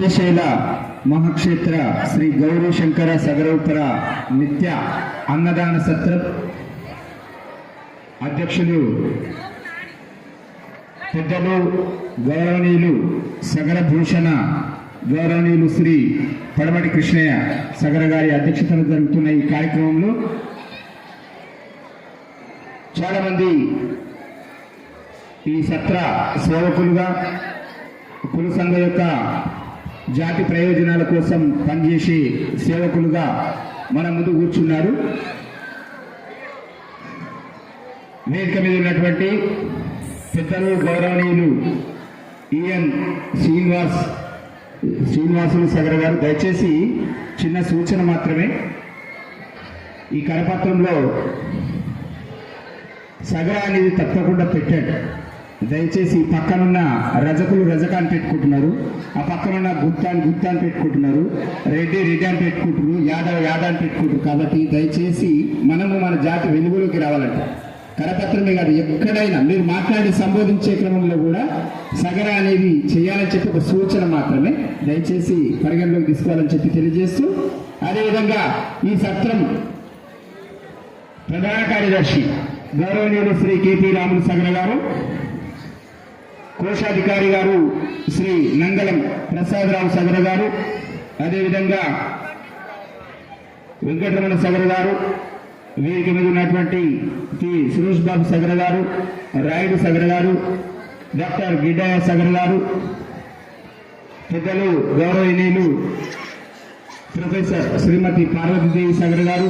శ్రీశైల మహాక్షేత్ర శ్రీ గౌరీ శంకర సగరోత్తర నిత్య అన్నదాన సత్రం అధ్యక్షులు పెద్దలు గౌరవనీయులు సగర భూషణ గౌరవనీయులు శ్రీ పడమటి కృష్ణయ్య సగర గారి అధ్యక్షతన జరుగుతున్న ఈ కార్యక్రమంలో చాలా మంది ఈ సత్ర సేవకులుగా కుల సంఘ యొక్క జాతి ప్రయోజనాల కోసం పనిచేసే సేవకులుగా మన ముందు కూర్చున్నారు. వేదిక మీద ఉన్నటువంటి పెద్దలు గౌరవనీయులు ఈఎన్ శ్రీనివాస్ శ్రీనివాసులు సగర గారు దయచేసి చిన్న సూచన మాత్రమే. ఈ కరపత్రంలో సగర అనేది తప్పకుండా పెట్టాడు. దయచేసి పక్కనున్న రజకులు రజకాన్ని పెట్టుకుంటున్నారు. ఆ పక్కనున్న గుత్తాన్ని గుత్తాన్ని పెట్టుకుంటున్నారు. రెడ్డి రెడ్డి అని పెట్టుకుంటున్నారు. యాదవ్ యాదవ్ అని పెట్టుకుంటున్నారు. కాబట్టి దయచేసి మనము మన జాతి వెలుగులోకి రావాలంట కరపత్రమే కాదు ఎక్కడైనా మీరు మాట్లాడి సంబోధించే క్రమంలో కూడా సగర అనేది చేయాలని చెప్పి ఒక సూచన మాత్రమే దయచేసి పరిగణలోకి తీసుకోవాలని చెప్పి తెలియజేస్తూ అదేవిధంగా ఈ సత్రం ప్రధాన కార్యదర్శి గౌరవనీయులు శ్రీ కేపీ రాములు సగర గారు కోశాధికారి గారు శ్రీ నంగలం ప్రసాదరావు సగర గారు అదేవిధంగా వెంకటరమణ సగర గారు వేదిక మీద ఉన్నటువంటి టి సురేష్ బాబు సగర గారు రాయుడు సగర గారు డాక్టర్ గిడ్డయ్య సగర గారు పెద్దలు గౌరవనీయులు ప్రొఫెసర్ శ్రీమతి పార్వతీదేవి సగర్ గారు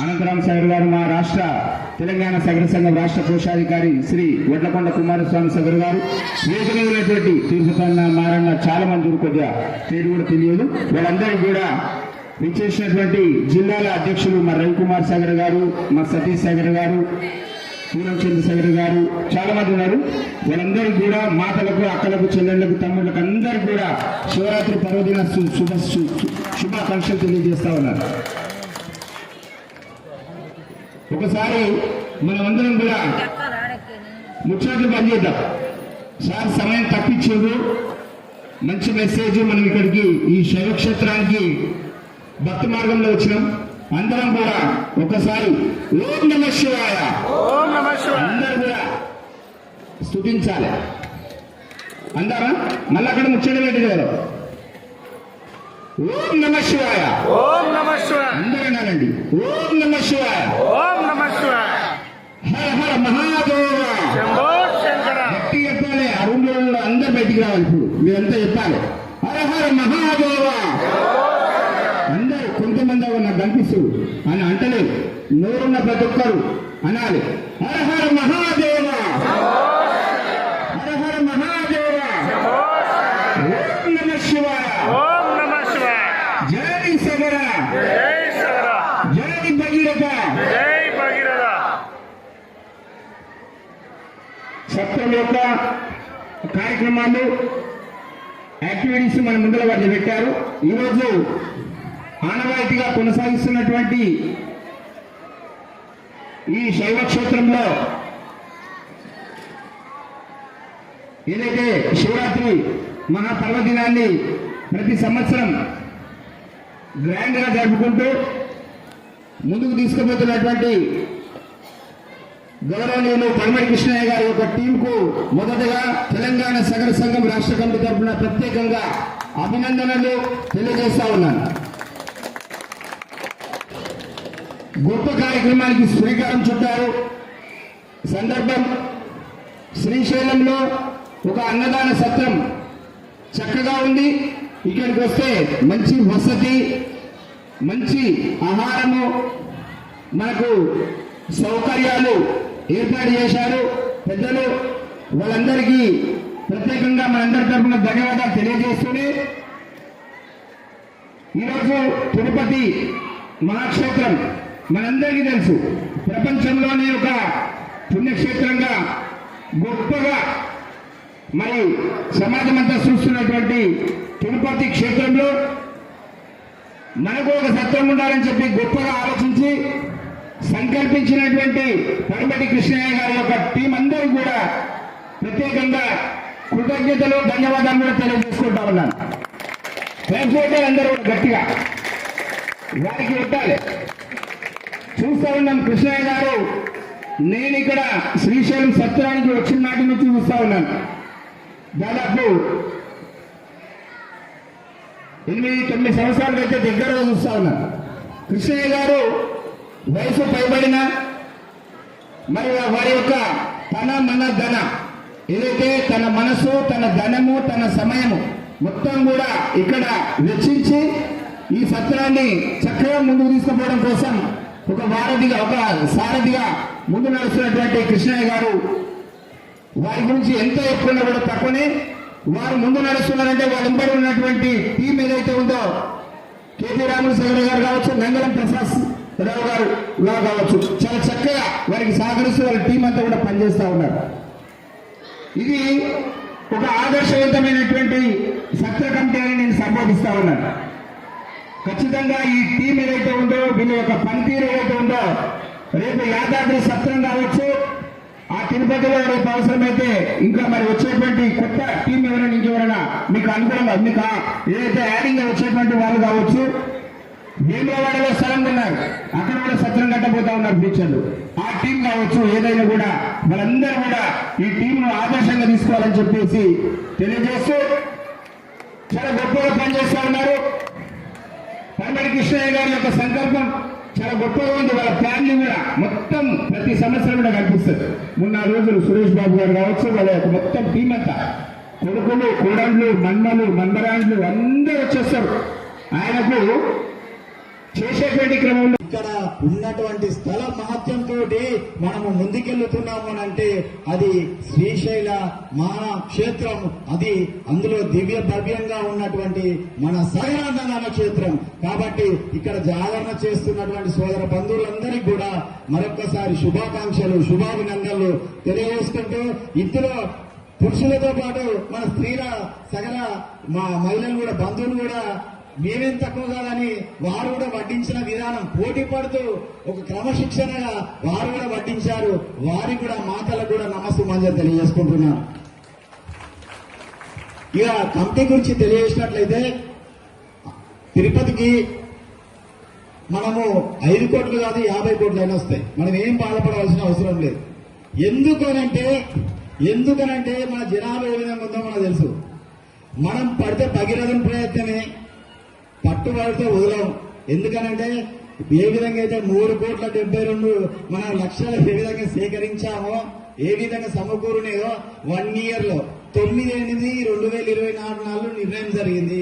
అనంతరామ సాగర్ గారు మా రాష్ట్ర తెలంగాణ సగర సంఘం రాష్ట్ర కోశాధికారి శ్రీ వడ్లకొండ కుమారస్వామి సగర్ గారు. వేదిక ఉన్నటువంటి తీర్థపన్న మారన్న చాలా మంది కొద్దిగా పేరు కూడా తెలియదు. వాళ్ళందరికీ కూడా విచ్చేసినటువంటి జిల్లాల అధ్యక్షులు మా రవికుమార్ సాగర్ గారు మా సతీష్ సాగర్ గారు పూరంచంద్ర సాగర్ గారు చాలా మంది ఉన్నారు. వాళ్ళందరికీ కూడా మాతలకు అక్కలకు చెల్లెళ్ళకు తమ్ముళ్ళకు అందరికీ కూడా శివరాత్రి పర్వదిన సు- శుభ శుభాకాంక్షలు తెలియజేస్తా ఉన్నారు. ఒకసారి మనమందరం కూడా ముచ్చట్లు పని చేద్దాం. సార్ సమయం తప్పించారు. మంచి మెసేజ్ మనం ఇక్కడికి ఈ శైవ క్షేత్రానికి భక్తి మార్గంలో వచ్చినాం. అందరం కూడా ఒకసారి ఓం నమ శివాయ. అందరూ కూడా స్థుతించాలి అందారా? మళ్ళీ అక్కడ ముచ్చట పెట్టి కదా ఓం నమ శివాయ. ఓం నమ శివాయ. అందరూ ఓం నమ శివాయ. ఓం నమ శివాయ హర హర మహాదేవ శంభో శంకర గట్టి చెప్పాలి ఆ రూమ్లో ఉన్న అందరు బయటికి రావాలి ఇప్పుడు మీరంతా చెప్పాలి. హర హర మహాదేవ! అందరూ కొంతమంది నాకు కనిపిస్తుంది అని అంటలేదు. నోరున్న ప్రతి ఒక్కరు అనాలి. హర హర మహాదేవ! హర హర మహాదేవ! ఓం నమ శివాయ! ఓం నమ శివాయ! జై సగర! జై సగర! జై భగీరథ! జై భగీరథ! సత్రం యొక్క కార్యక్రమాలు యాక్టివిటీస్ మన ముందర వాళ్ళు పెట్టారు. ఈరోజు ఆనవాయితీగా కొనసాగిస్తున్నటువంటి ఈ శైవ క్షేత్రంలో ఏదైతే శివరాత్రి మహాపర్వదినాన్ని ప్రతి సంవత్సరం గ్రాండ్గా జరుపుకుంటూ ముందుకు తీసుకుపోతున్నటువంటి గౌరవనీయులు పరమడి కృష్ణయ్య గారి యొక్క టీంకు మొదటగా తెలంగాణ సగర సంఘం రాష్ట్ర కమిటీ తరఫున ప్రత్యేకంగా అభినందనలు తెలియజేస్తా ఉన్నాను. గొప్ప కార్యక్రమానికి శ్రీకారం చుట్టారు. సందర్భం శ్రీశైలంలో ఒక అన్నదాన సత్రం చక్కగా ఉంది. ఇక్కడికి వస్తే మంచి వసతి మంచి ఆహారము మనకు సౌకర్యాలు ఏర్పాటు చేశారు. పెద్దలు వాళ్ళందరికీ ప్రత్యేకంగా మనందరి తరఫున ధన్యవాదాలు తెలియజేస్తూనే ఈరోజు తిరుపతి మహాక్షేత్రం మనందరికీ తెలుసు. ప్రపంచంలోనే ఒక పుణ్యక్షేత్రంగా గొప్పగా మరి సమాజం అంతా చూస్తున్నటువంటి తిరుపతి క్షేత్రంలో మనకు ఒక సత్రం ఉండాలని చెప్పి గొప్పగా ఆలోచించి సంకల్పించినటువంటి పరమటి కృష్ణయ్య గారి యొక్క టీం అందరూ కూడా ప్రత్యేకంగా కృతజ్ఞతలు ధన్యవాదాలు కూడా తెలియజేసుకుంటా ఉన్నాను. ఫ్రెండ్స్ అందరూ కూడా గట్టిగా వారికి ఉండాలి. చూస్తా ఉన్నాం కృష్ణయ్య గారు. నేను ఇక్కడ శ్రీశైలం సత్రానికి వచ్చిన నాటి నుంచి చూస్తా ఉన్నాను. దాదాపు ఎనిమిది తొమ్మిది సంవత్సరాలకైతే అయితే దగ్గరగా చూస్తా ఉన్నాను. కృష్ణయ్య గారు వయసు పైబడిన మరి వారి యొక్క తన మన ధన ఏదైతే తన మనసు తన ధనము తన సమయము మొత్తం కూడా ఇక్కడ వెచ్చించి ఈ సత్రాన్ని చక్కగా ముందుకు తీసుకుపోవడం కోసం ఒక వారధిగా ఒక సారథిగా ముందు నడుస్తున్నటువంటి కృష్ణయ్య గారు వారి గురించి ఎంత చెప్పుకున్నా కూడా తక్కువనే వారు ముందు నడుస్తున్నారంటే వాళ్ళ వెంబడి ఉన్నటువంటి టీం ఏదైతే ఉందో కేటీ రామచంద్ర గారు కావచ్చు నంగళం ప్రసాద్ రావు గారు లా కావచ్చు. చాలా చక్కగా వారికి సహకరిస్తూ వారి టీం అంతా కూడా పనిచేస్తూ ఉన్నారు. ఇది ఒక ఆదర్శవంతమైనటువంటి సత్ర కమిటీ అని నేను సంబోధిస్తా ఉన్నాను. ఖచ్చితంగా ఈ టీం ఏదైతే ఉందో వీళ్ళ యొక్క పనితీరు ఏదైతే ఉందో రేపు యాదాద్రి సత్రం కావచ్చు ఆ తిరుపతిలో రేపు అవసరమైతే ఇంకా మరి వచ్చేటువంటి కొత్త టీం ఎవరైనా ఇంకెవరైనా మీకు అనుకూలంగా మీకు ఏదైతే యాడింగ్ వచ్చేటువంటి వాళ్ళు కావచ్చు భీమవాడలో స్థలం ఉన్నారు అక్కడ కూడా సత్రం కట్టబోతా ఉన్నారు ఫ్యూచర్లు ఆ టీం కావచ్చు ఏదైనా కూడా వాళ్ళందరూ కూడా ఈ టీంను ఆదర్శంగా తీసుకోవాలని చెప్పేసి తెలియజేస్తూ చాలా గొప్పగా పనిచేస్తూ ఉన్నారు. పరమడి కృష్ణయ్య గారి యొక్క సంకల్పం చాలా గొప్పగా ఉంది. వాళ్ళ ఫ్యామిలీ కూడా మొత్తం ప్రతి సంవత్సరం కూడా కనిపిస్తుంది. మొన్న రోజులు సురేష్ బాబు గారు కావచ్చు వాళ్ళ యొక్క మొత్తం టీం అంతా. కొడుకులు కోడళ్ళు మన్మలు మందరాండ్లు అందరూ వచ్చేస్తారు. ఆయనకు చేసేటువంటి క్రమంలో ఇక్కడ ఉన్నటువంటి స్థల మహత్యంతో మనము ముందుకెళ్తున్నాము అని అంటే అది శ్రీశైల మహాక్షేత్రం. అది అందులో దివ్య భవ్యంగా ఉన్నటువంటి మన సగరాధనాల క్షేత్రం. కాబట్టి ఇక్కడ జాగరణ చేస్తున్నటువంటి సోదర బంధువులందరికీ కూడా మరొక్కసారి శుభాకాంక్షలు శుభాభినందనలు తెలియజేసుకుంటూ ఇందులో పురుషులతో పాటు మన స్త్రీల సగల మా మహిళలు కూడా బంధువులు కూడా మేమేం తక్కువ కాదని వారు కూడా వడ్డించిన విధానం పోటీ పడుతూ ఒక క్రమశిక్షణగా వారు కూడా వడ్డించారు. వారి కూడా మాటలకు కూడా నమస్తే మంజలు తెలియజేసుకుంటున్నాను ఇక కమిటీ గురించి తెలియజేసినట్లయితే తిరుపతికి మనము ఐదు కోట్లు కాదు యాభై కోట్లు అయినా వస్తాయి. మనం ఏం బాధపడవలసిన అవసరం లేదు. ఎందుకనంటే ఎందుకనంటే మన జనాభా ఏ విధంగా ఉందో మనకు తెలుసు. మనం పడితే భగీరథం ప్రయత్నమే. పట్టుబడితే వదిలాము ఎందుకనంటే ఏ విధంగా అయితే మూడు కోట్ల డెబ్బై రెండు మన లక్షలు ఏ విధంగా సేకరించామో ఏ విధంగా సమకూరునేదో వన్ ఇయర్లో తొమ్మిది ఎనిమిది రెండు వేల ఇరవై నాలుగు నాలుగు నిర్ణయం జరిగింది.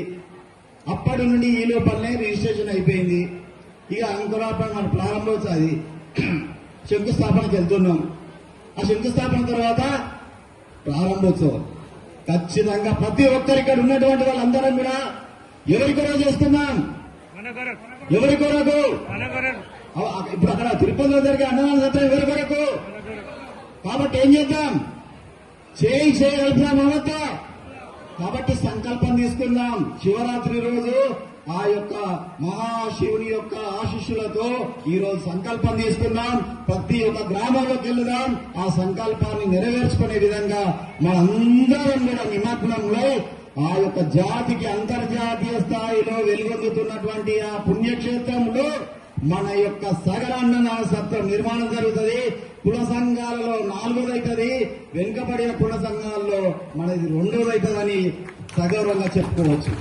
అప్పటి నుండి ఈ లోపలనే రిజిస్ట్రేషన్ అయిపోయింది. ఇక అంకురాపణ మన ప్రారంభోత్సవం అది శంకుస్థాపనకి వెళ్తున్నాం. ఆ శంకుస్థాపన తర్వాత ప్రారంభోత్సవం. ఖచ్చితంగా ప్రతి ఒక్కరు ఇక్కడ ఉన్నటువంటి వాళ్ళందరం కూడా ఎవరి కొరకు చేస్తున్నాం? ఎవరి కొరకు? ఇప్పుడు అక్కడ తిరుపతిలో జరిగే అన్నదాన సత్రం ఎవరి కొరకు? కాబట్టి ఏం చేద్దాం? చేయి చేయగలుగుతాం మమత. కాబట్టి సంకల్పం తీసుకుందాం. శివరాత్రి రోజు ఆ యొక్క మహాశివుని యొక్క ఆశీస్సులతో ఈ రోజు సంకల్పం తీసుకుందాం. ప్రతి ఒక్క గ్రామంలోకి వెళ్దాం. ఆ సంకల్పాన్ని నెరవేర్చుకునే విధంగా మనందరం కూడా నిమగ్నంలో ఆ యొక్క జాతికి అంతర్జాతీయ స్థాయిలో వెలుగొందుతున్నటువంటి ఆ పుణ్యక్షేత్రంలో మన యొక్క సగరాన్న సత్వం నిర్మాణం జరుగుతుంది. కుల సంఘాలలో నాలుగోదైతుంది. వెనుకబడిన కుల సంఘాలలో మనది రెండోదైతుందని సగౌరవంగా చెప్పుకోవచ్చు.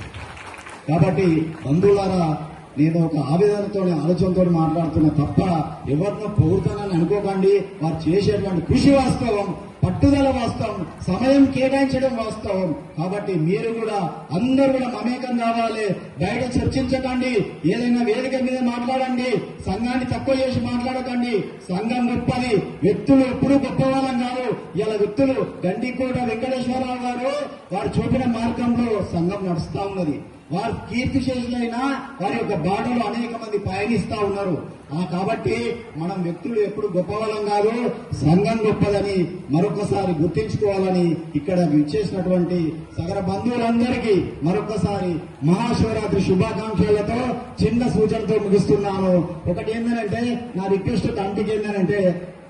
కాబట్టి బంధువులారా నేను ఒక ఆవేదనతో ఆలోచనతో మాట్లాడుతున్నా తప్ప ఎవరినో పొగుడుతానని అనుకోకండి. వారు చేసేటువంటి కృషి వాస్తవం పట్టుదల వాస్తవం సమయం కేటాయించడం వాస్తవం. కాబట్టి మీరు కూడా అందరూ కూడా మమేకం కావాలి. బయట చర్చించకండి. ఏదైనా వేదిక మీద మాట్లాడండి. సంఘాన్ని తక్కువ చేసి మాట్లాడకండి. సంఘం గొప్పది. వ్యక్తులు ఎప్పుడూ గొప్ప వాళ్ళం కాదు. ఇలా వ్యక్తులు గండికోట వెంకటేశ్వరరావు గారు వారు చూపిన మార్గంలో సంఘం నడుస్తా ఉన్నది. వారు కీర్తి శేషులైనా వారి యొక్క బాడీలో అనేక మంది పయనిస్తా ఉన్నారు. ఆ కాబట్టి మనం వ్యక్తులు ఎప్పుడు గొప్పవాళ్ళం కాదు సంఘం గొప్పదని మరొకసారి గుర్తించుకోవాలని ఇక్కడ విచ్చేసినటువంటి సగర బంధువులందరికీ మరొకసారి మహాశివరాత్రి శుభాకాంక్షలతో చిన్న సూచనతో ముగిస్తున్నాను. ఒకటి ఏంటంటే నా రిక్వెస్ట్ కంటికి ఏంటంటే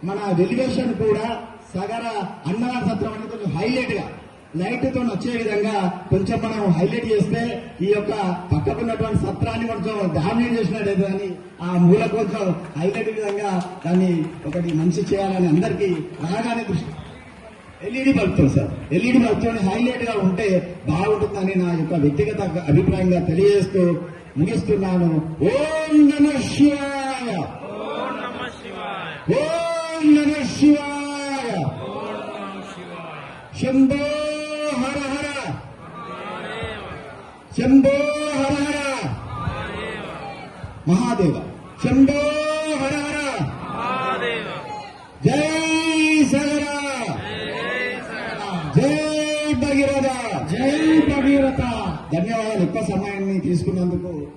మన డెలిగేషన్ కూడా సగర అన్నదాన సత్రం అనేది కొంచెం హైలైట్గా లైట్తో వచ్చే విధంగా కొంచెం మనం హైలైట్ చేస్తే ఈ యొక్క పక్కకున్నటువంటి సత్రాన్ని కొంచెం డామినేట్ చేసినట్టు అని ఆ మూల కొంచెం హైలైట్ విధంగా దాన్ని ఒకటి మంచి చేయాలని అందరికీ రాగానే దృష్టి. ఎల్ఈడి బల్బ్తో సార్. ఎల్ఈడి బల్బ్తో హైలైట్గా ఉంటే బాగుంటుందని నా యొక్క వ్యక్తిగత అభిప్రాయంగా తెలియజేస్తూ ముగిస్తున్నాను. ఓం నమ శివాయ. ఓం నమ శివాయ. శంభో శంభో హర హర. మహాదేవ. శంభో హర హర. జై సగర. జై భగీరథ. జై భగీరథ. ధన్యవాదాలు. ఎక్కువ సమయాన్ని తీసుకున్నందుకు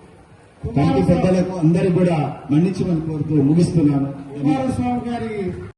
కమిటీ పెద్దలకు అందరికి కూడా మన్నించమని కోరుతూ ముగిస్తున్నాను. కుమారస్వామి గారి